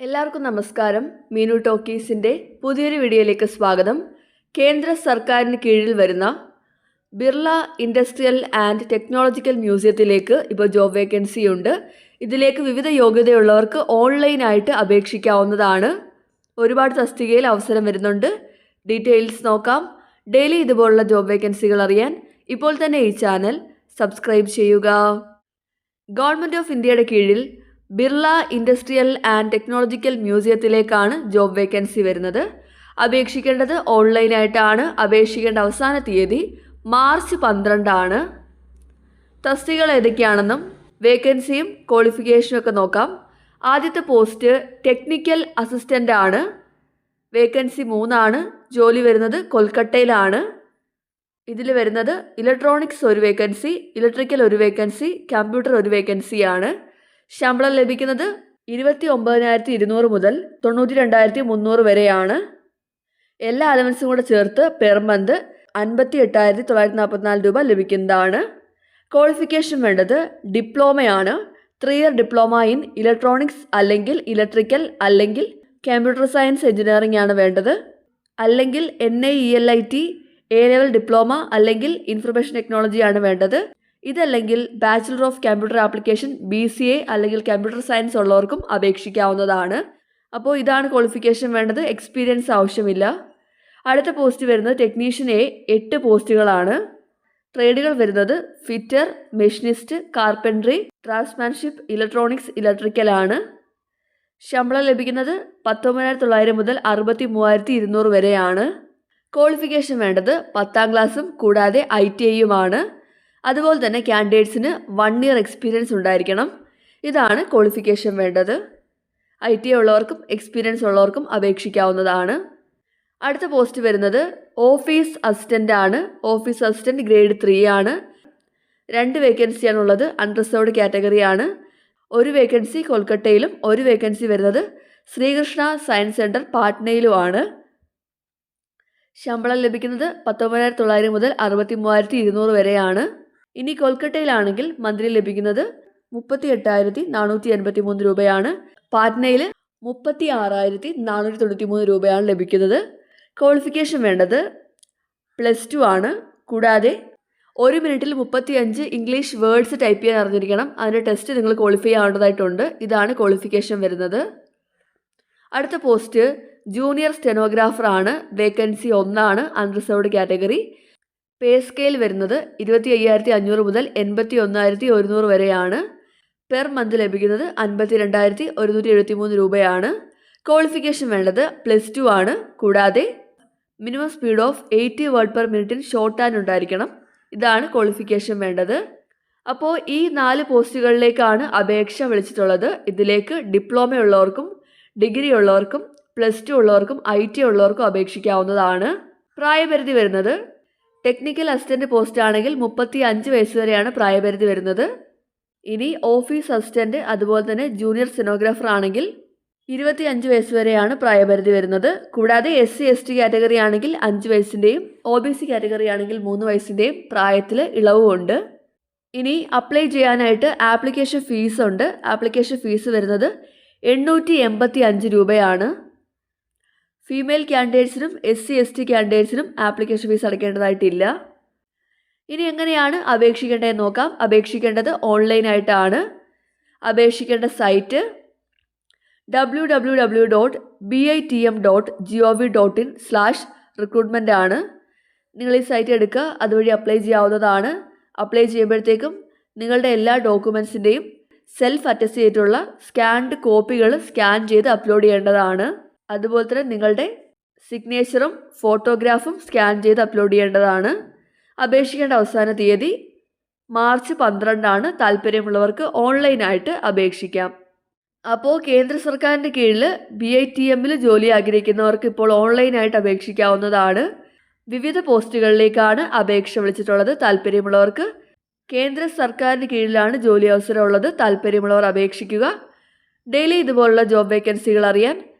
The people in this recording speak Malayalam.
എല്ലാവർക്കും നമസ്കാരം. മീനു ടോക്കീസിന്റെ പുതിയൊരു വീഡിയോയിലേക്ക് സ്വാഗതം. കേന്ദ്ര സർക്കാരിന് കീഴിൽ വരുന്ന ബിർള ഇൻഡസ്ട്രിയൽ ആൻഡ് ടെക്നോളജിക്കൽ മ്യൂസിയത്തിലേക്ക് ഇപ്പോൾ ജോബ് വേക്കൻസി ഉണ്ട്. ഇതിലേക്ക് വിവിധ യോഗ്യതയുള്ളവർക്ക് ഓൺലൈനായിട്ട് അപേക്ഷിക്കാവുന്നതാണ്. ഒരുപാട് തസ്തികയിൽ അവസരം വരുന്നുണ്ട്. ഡീറ്റെയിൽസ് നോക്കാം. ഡെയിലി ഇതുപോലുള്ള ജോബ് വേക്കൻസികൾ അറിയാൻ ഇപ്പോൾ തന്നെ ഈ ചാനൽ സബ്സ്ക്രൈബ് ചെയ്യുക. ഗവൺമെന്റ് ഓഫ് ഇന്ത്യയുടെ കീഴിൽ ബിർള ഇൻഡസ്ട്രിയൽ ആൻഡ് ടെക്നോളജിക്കൽ മ്യൂസിയത്തിലേക്കാണ് ജോബ് വേക്കൻസി വരുന്നത്. അപേക്ഷിക്കേണ്ടത് ഓൺലൈനായിട്ടാണ്. അപേക്ഷിക്കേണ്ട അവസാന തീയതി മാർച്ച് പന്ത്രണ്ടാണ്. തസ്തികൾ ഏതൊക്കെയാണെന്നും വേക്കൻസിയും ക്വാളിഫിക്കേഷനും ഒക്കെ നോക്കാം. ആദ്യത്തെ പോസ്റ്റ് ടെക്നിക്കൽ അസിസ്റ്റന്റ് ആണ് വേക്കൻസി മൂന്നാണ്. ജോലി വരുന്നത് കൊൽക്കട്ടയിലാണ്. ഇതിൽ വരുന്നത് ഇലക്ട്രോണിക്സ് ഒരു വേക്കൻസി ഇലക്ട്രിക്കൽ ഒരു വേക്കൻസി കമ്പ്യൂട്ടർ ഒരു വേക്കൻസിയാണ്. ശമ്പളം ലഭിക്കുന്നത് ഇരുപത്തി ഒമ്പതിനായിരത്തി ഇരുന്നൂറ് മുതൽ തൊണ്ണൂറ്റി രണ്ടായിരത്തി മുന്നൂറ് വരെയാണ്. എല്ലാ അലവൻസും കൂടെ ചേർത്ത് പെർ മന്ത് അൻപത്തി എട്ടായിരത്തി തൊള്ളായിരത്തി നാൽപ്പത്തിനാല് രൂപ ലഭിക്കുന്നതാണ്. ക്വാളിഫിക്കേഷൻ വേണ്ടത് ഡിപ്ലോമയാണ്. Three year diploma in electronics അല്ലെങ്കിൽ ഇലക്ട്രിക്കൽ അല്ലെങ്കിൽ കമ്പ്യൂട്ടർ സയൻസ് എഞ്ചിനീയറിംഗ് ആണ് വേണ്ടത്. അല്ലെങ്കിൽ N I E L I T A level diploma അല്ലെങ്കിൽ ഇൻഫർമേഷൻ ടെക്നോളജിയാണ് വേണ്ടത്. ഇതല്ലെങ്കിൽ bachelor of computer application B C A അല്ലെങ്കിൽ കമ്പ്യൂട്ടർ സയൻസ് ഉള്ളവർക്കും അപേക്ഷിക്കാവുന്നതാണ്. അപ്പോൾ ഇതാണ് ക്വാളിഫിക്കേഷൻ വേണ്ടത് എക്സ്പീരിയൻസ് ആവശ്യമില്ല. അടുത്ത പോസ്റ്റ് വരുന്നത് ടെക്നീഷ്യൻ എ എട്ട് പോസ്റ്റുകളാണ് ട്രേഡുകൾ വരുന്നത് fitter machinist carpentry draughtsmanship electronics electrical ആണ്. ശമ്പളം ലഭിക്കുന്നത് പത്തൊമ്പതിനായിരത്തി തൊള്ളായിരം മുതൽ അറുപത്തി മൂവായിരത്തി ഇരുന്നൂറ് വരെയാണ്. ക്വാളിഫിക്കേഷൻ വേണ്ടത് പത്താം ക്ലാസ്സും കൂടാതെ ഐ ടി ഐയുമാണ് അതുപോലെ തന്നെ ക്യാൻഡിഡേറ്റ്സിന് വൺ ഇയർ എക്സ്പീരിയൻസ് ഉണ്ടായിരിക്കണം. ഇതാണ് ക്വാളിഫിക്കേഷൻ വേണ്ടത്. ഐ ടി ഉള്ളവർക്കും എക്സ്പീരിയൻസ് ഉള്ളവർക്കും അപേക്ഷിക്കാവുന്നതാണ്. അടുത്ത പോസ്റ്റ് വരുന്നത് ഓഫീസ് അസിസ്റ്റന്റ് ആണ്. ഓഫീസ് അസിസ്റ്റന്റ് ഗ്രേഡ് ത്രീ ആണ്. രണ്ട് വേക്കൻസിയാണ് ഉള്ളത് അൺറിസർവ്ഡ് കാറ്റഗറിയാണ് ഒരു വേക്കൻസി കൊൽക്കട്ടയിലും ഒരു വേക്കൻസി വരുന്നത് ശ്രീകൃഷ്ണ സയൻസ് സെന്റർ പാട്നയിലുമാണ് ശമ്പളം ലഭിക്കുന്നത് പത്തൊമ്പതിനായിരത്തി തൊള്ളായിരം മുതൽ അറുപത്തി മൂവായിരത്തി ഇരുന്നൂറ് വരെയാണ്. ഇനി കൊൽക്കട്ടയിലാണെങ്കിൽ മന്ത്രി ലഭിക്കുന്നത് മുപ്പത്തി എട്ടായിരത്തി നാനൂറ്റി എൺപത്തി മൂന്ന് രൂപയാണ്. പാറ്റ്നയിൽ മുപ്പത്തി ആറായിരത്തി നാനൂറ്റി തൊണ്ണൂറ്റി മൂന്ന് രൂപയാണ് ലഭിക്കുന്നത്. ക്വാളിഫിക്കേഷൻ വേണ്ടത് പ്ലസ് ടു ആണ്. കൂടാതെ ഒരു മിനിറ്റിൽ മുപ്പത്തി അഞ്ച് ഇംഗ്ലീഷ് വേർഡ്സ് ടൈപ്പ് ചെയ്യാൻ അറിഞ്ഞിരിക്കണം. അതിന്റെ ടെസ്റ്റ് നിങ്ങൾ ക്വാളിഫൈ ആവേണ്ടതായിട്ടുണ്ട് ഇതാണ് ക്വാളിഫിക്കേഷൻ വരുന്നത്. അടുത്ത പോസ്റ്റ് ജൂനിയർ സ്റ്റെനോഗ്രാഫർ ആണ് വേക്കൻസി ഒന്നാണ്. Unreserved category. പേ സ്കെയിൽ വരുന്നത് ഇരുപത്തി അയ്യായിരത്തി അഞ്ഞൂറ് മുതൽ എൺപത്തി ഒന്നായിരത്തി ഒരുന്നൂറ് വരെയാണ്. പെർ മന്ത് ലഭിക്കുന്നത് അൻപത്തി രണ്ടായിരത്തി ഒരുന്നൂറ്റി എഴുപത്തി മൂന്ന് രൂപയാണ്. ക്വാളിഫിക്കേഷൻ വേണ്ടത് പ്ലസ് ടു ആണ്. കൂടാതെ minimum speed of eighty word per മിനിറ്റിൽ ഷോർട്ട് ആൻഡ് ഉണ്ടായിരിക്കണം. ഇതാണ് ക്വാളിഫിക്കേഷൻ വേണ്ടത്. അപ്പോൾ ഈ നാല് പോസ്റ്റുകളിലേക്കാണ് അപേക്ഷ വിളിച്ചിട്ടുള്ളത്. ഇതിലേക്ക് ഡിപ്ലോമ ഉള്ളവർക്കും ഡിഗ്രി ഉള്ളവർക്കും പ്ലസ് ടു ഉള്ളവർക്കും ഐ ടി ഉള്ളവർക്കും അപേക്ഷിക്കാവുന്നതാണ്. പ്രായപരിധി വരുന്നത് ടെക്നിക്കൽ അസിസ്റ്റന്റ് പോസ്റ്റ് ആണെങ്കിൽ മുപ്പത്തി അഞ്ച് വയസ്സ് വരെയാണ് പ്രായപരിധി വരുന്നത്. ഇനി ഓഫീസ് അസിസ്റ്റന്റ് അതുപോലെ തന്നെ ജൂനിയർ സിനോഗ്രാഫർ ആണെങ്കിൽ ഇരുപത്തി അഞ്ച് വയസ്സ് വരെയാണ് പ്രായപരിധി വരുന്നത്. കൂടാതെ S C S T category ആണെങ്കിൽ അഞ്ച് വയസ്സിന്റെയും ഒ ബി സി കാറ്റഗറി ആണെങ്കിൽ മൂന്ന് വയസ്സിന്റെയും പ്രായത്തിൽ ഇളവുമുണ്ട് ഇനി അപ്ലൈ ചെയ്യാനായിട്ട് ആപ്ലിക്കേഷൻ ഫീസ് ഉണ്ട്. ആപ്ലിക്കേഷൻ ഫീസ് വരുന്നത് എണ്ണൂറ്റി എൺപത്തി അഞ്ച് രൂപയാണ്. ഫീമെയിൽ ക്യാൻഡിഡേറ്റ്സിനും എസ് സി എസ് ടി ക്യാൻഡിഡേറ്റ്സിനും ആപ്ലിക്കേഷൻ ഫീസ് അടയ്ക്കേണ്ടതായിട്ടില്ല. ഇനി എങ്ങനെയാണ് അപേക്ഷിക്കേണ്ടതെന്ന് നോക്കാം. അപേക്ഷിക്കേണ്ടത് ഓൺലൈനായിട്ടാണ് അപേക്ഷിക്കേണ്ട site W W W dot B I T M dot G O V dot in slash recruitment ആണ്. നിങ്ങൾ ഈ സൈറ്റ് എടുക്കുക. അതുവഴി അപ്ലൈ ചെയ്യാവുന്നതാണ്. അപ്ലൈ ചെയ്യുമ്പോഴത്തേക്കും നിങ്ങളുടെ എല്ലാ ഡോക്യുമെൻസിന്റെയും സെൽഫ് അറ്റസ്റ്റ് ചെയ്തിട്ടുള്ള സ്കാൻഡ് കോപ്പികൾ സ്കാൻ ചെയ്ത് അപ്ലോഡ് ചെയ്യേണ്ടതാണ്. അതുപോലെ തന്നെ നിങ്ങളുടെ സിഗ്നേച്ചറും ഫോട്ടോഗ്രാഫും സ്കാൻ ചെയ്ത് അപ്ലോഡ് ചെയ്യേണ്ടതാണ്. അപേക്ഷിക്കേണ്ട അവസാന തീയതി മാർച്ച് പന്ത്രണ്ടാണ്. താല്പര്യമുള്ളവർക്ക് ഓൺലൈനായിട്ട് അപേക്ഷിക്കാം. അപ്പോൾ കേന്ദ്ര സർക്കാരിന്റെ കീഴിൽ ബി ഐ ടി എമ്മിൽ ജോലി ആഗ്രഹിക്കുന്നവർക്ക് ഇപ്പോൾ ഓൺലൈനായിട്ട് അപേക്ഷിക്കാവുന്നതാണ്. വിവിധ പോസ്റ്റുകളിലേക്കാണ് അപേക്ഷ വിളിച്ചിട്ടുള്ളത്. താല്പര്യമുള്ളവർക്ക് കേന്ദ്ര സർക്കാരിന് കീഴിലാണ് ജോലി അവസരമുള്ളത്. താല്പര്യമുള്ളവർ അപേക്ഷിക്കുക. ഡെയിലി ഇതുപോലുള്ള ജോബ് വേക്കൻസികൾ അറിയാൻ